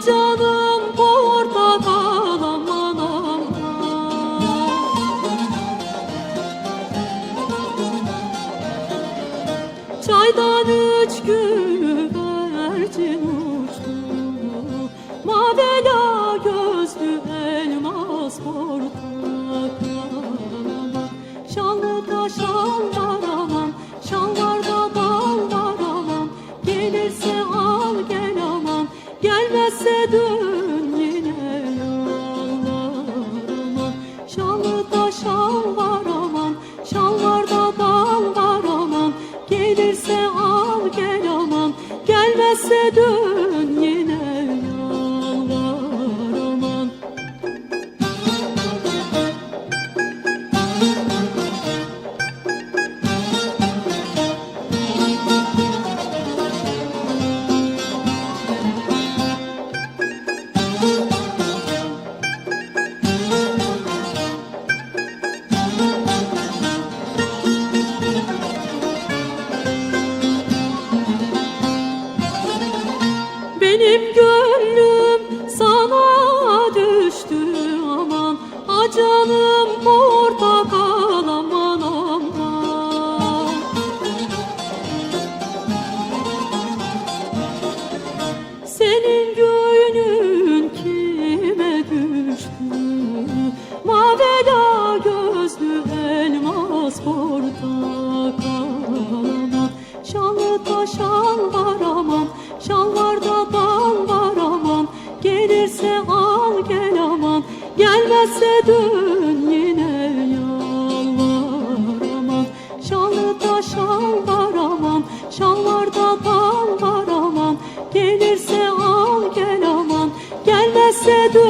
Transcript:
canım portakal aman aman. Çaydan üç güvercin uçtu. Mavela gözlü elmas portakal aman Şanlı da şal var aman Şalvarda bal var aman. Gelirse al Gelmezse dön yine aman Şanlı da şal var aman Şalvarda bal var aman. Gelirse al gel aman Gelmezse dön benim dön yine yalvaramam Şanlıda şal varamam Şalvarda bal varamam Gelirse al gel aman Gelmezse dön